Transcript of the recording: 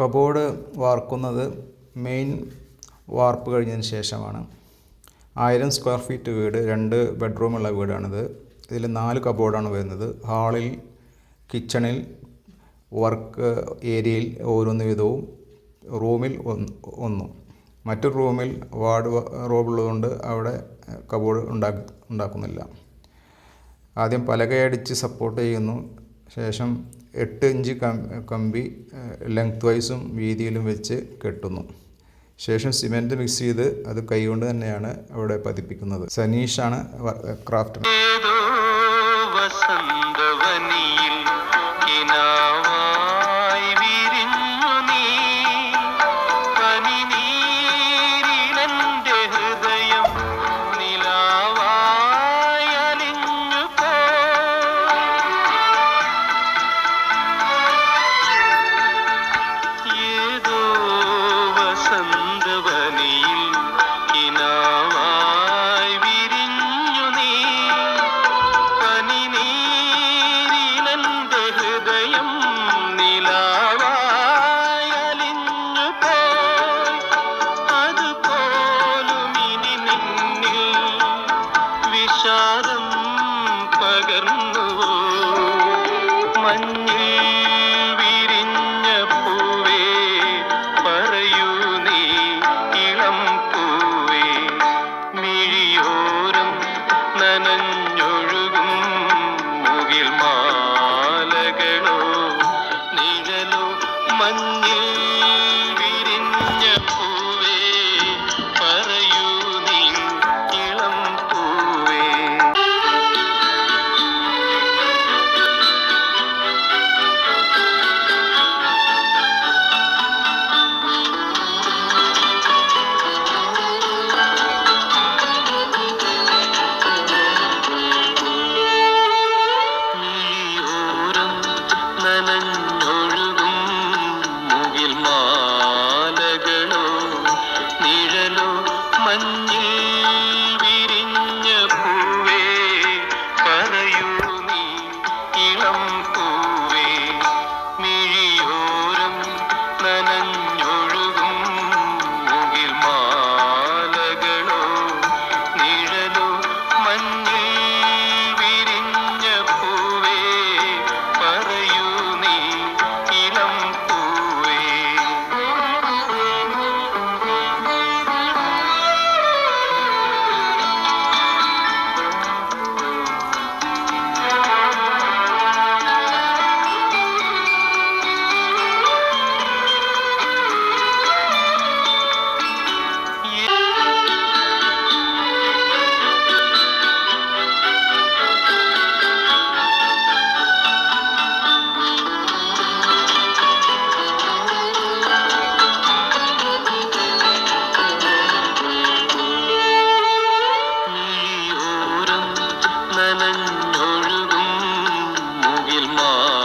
Cupboard വാർക്കുന്നത് main വാർപ്പ് കഴിഞ്ഞതിന് ശേഷമാണ്. ആയിരം സ്ക്വയർ ഫീറ്റ് വീട് രണ്ട് ബെഡ്റൂമുള്ള വീടാണിത്. ഇതിൽ നാല് കബോർഡാണ് വരുന്നത്. ഹാളിൽ കിച്ചണിൽ വർക്ക് ഏരിയയിൽ ഓരോന്ന് വീതവും റൂമിൽ ഒന്ന് മറ്റൊരു റൂമിൽ വാർഡ് റോബുള്ളതുകൊണ്ട് അവിടെ കബോർഡ് ഉണ്ടാക്കി ഉണ്ടാക്കുന്നില്ല. ആദ്യം പലകയടിച്ച് സപ്പോർട്ട് ചെയ്യുന്നു. ശേഷം എട്ട് ഇഞ്ച് കമ്പി ലെങ്ത് വൈസും വീതിയിലും വെച്ച് കെട്ടുന്നു. ശേഷം സിമെന്റ് മിക്സ് ചെയ്ത് അത് കൈകൊണ്ട് തന്നെയാണ് അവിടെ പതിപ്പിക്കുന്നത്. സനീഷാണ് ക്രാഫ്റ്റ് വസന്തവനിയിൽ കിനാവായി உள்ளம் மாற